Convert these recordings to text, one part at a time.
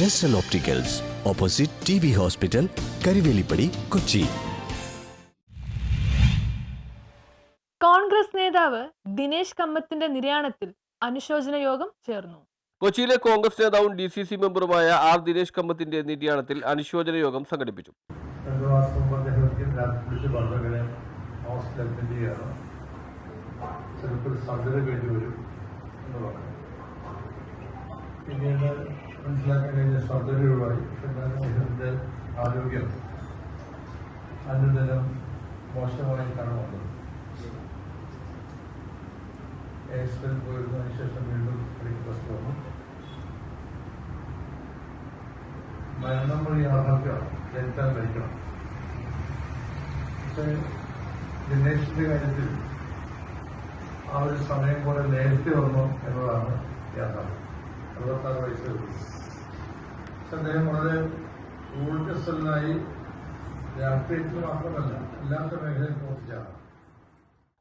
ജസ്റ്റൽ opticals opposite T B hospital Karivelippady Kochi Congress നേതാവ് ദിനേശ് കമ്മത്തിന്റെ നിര്യാണത്തിൽ അനുശോചന യോഗം ചേർന്നു. കൊച്ചിയിലെ കോൺഗ്രസ് നേതാവും ഡി സി സി മെമ്പറുമായ ആർ ദിനേശ് കമ്മത്തിന്റെ നിര്യാണത്തിൽ അനുശോചന യോഗം സംഘടിപ്പിച്ചു. പിന്നീട് മനസ്സിലാക്കാൻ കഴിഞ്ഞ സർജറി ഒഴിവായി ആരോഗ്യം? അനുദിനം മോശമായിട്ടാണ് വന്നത് എക്സ്പെൽ പോയിരുന്നതിന് ശേഷം വീണ്ടും മെഡിക്കൽ ടെസ്റ്റ് വന്നു. മരണം വഴി യാഥാർത്ഥ്യമാണ് ജനിച്ചാൽ മരിക്കണം പക്ഷേ ദിനേശിന്റെ കാര്യത്തിൽ ആ ഒരു സമയം പോലെ നേരത്തെ വന്നു എന്നതാണ് യാഥാർത്ഥ്യം. അറുപത്താറ് വയസ്സ്. അദ്ദേഹം വളരെ ഊർജസ്വലനായി രാഷ്ട്രീയത്തിൽ മാത്രമല്ല അല്ലാത്ത മേഖലയിൽ പ്രവർത്തിച്ചാണ്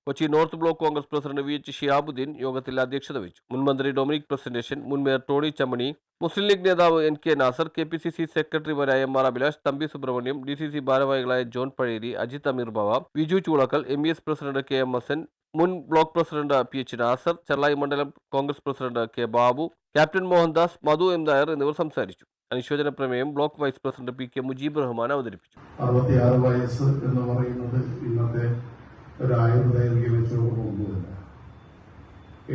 Kochi north block Congress president V H Shihabuddin യോഗത്തിൽ അധ്യക്ഷത വഹിച്ചു. മുൻമന്ത്രി ഡൊമിനിക് പ്രസന്റേഷൻ മുൻ മേയർ ടോണി ചമ്മണി മുസ്ലിം ലീഗ് നേതാവ് N K Nasar K P C C സെക്രട്ടറിമാരായ M R Abhilash Thampi Subramaniam D C C ഭാരവാഹികളായ John Pazheri Ajith Ameer Bava Viju Choolakkal M E S president K M S N മുൻ block president P H Nasar Chellai മണ്ഡലം Congress president K Babu captain Mohandas Madhu M Nair എന്നിവർ സംസാരിച്ചു. അനുശോചന പ്രമേയം block vice president P K Mujeeb Rahman അവതരിപ്പിച്ചു. അറുപത്തിയാറ് വയസ്സ് എന്ന് പറയുന്നത് ഇന്നത്തെ ഒരു ആയുർദൈർഘ്യം വെച്ച് നോക്കുന്നില്ല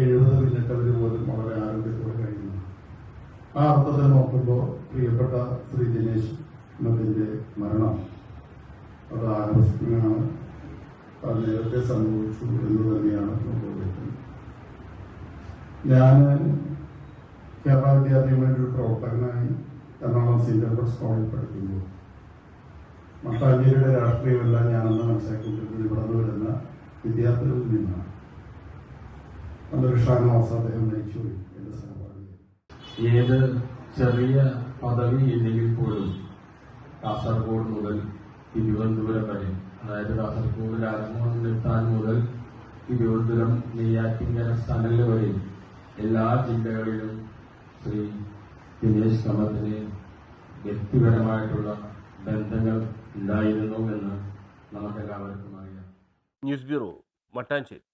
എഴുപത് പിന്നിട്ടവർ പോലും വളരെ ആരോഗ്യത്തോടെ കഴിയുന്നു ആ അർത്ഥത്തിൽ നോക്കുമ്പോൾ പ്രിയപ്പെട്ട ശ്രീ ദിനേശ് മതിന്റെ മരണം. അത് ആകർഷിക്കുകയാണ് അത് നേരത്തെ സംഭവിച്ചു എന്ന് തന്നെയാണ് നമുക്ക് ഞാൻ കേരള വിദ്യാർത്ഥികളുടെ ഒരു പ്രവർത്തകനായി എറണാകുളം സീനിയർ പ്രസ് കോളേജിൽ പഠിക്കുന്നു മട്ടാഞ്ചേരിയുടെ രാഷ്ട്രീയമെല്ലാം ഞാനെന്ന് മനസ്സിലാക്കിക്കൊണ്ടിരുന്നത് ഇവിടെ നിന്ന് വരുന്ന വിദ്യാർത്ഥികളിൽ നിന്നാണ്. അന്നൊരു ഷാനവാസ് അദ്ദേഹം നയിച്ചു. എന്റെ സഹപാഠി ഏത് ചെറിയ പദവി ഇല്ലെങ്കിൽ പോലും കാസർഗോഡ് മുതൽ തിരുവനന്തപുരം വരെ അതായത് കാസർഗോഡ് രാജ്മോഹൻ നിർത്താൻ മുതൽ തിരുവനന്തപുരം നെയ്യാറ്റിങ്കര സ്ഥലങ്ങൾ വരെ എല്ലാ ജില്ലകളിലും ശ്രീ ദിനേശ് സമത്തിന് വ്യക്തിപരമായിട്ടുള്ള ബന്ധങ്ങൾ ഉണ്ടായിരുന്നു എന്ന് നമുക്കെല്ലാവർക്കും അറിയാം. News bureau Mattancherry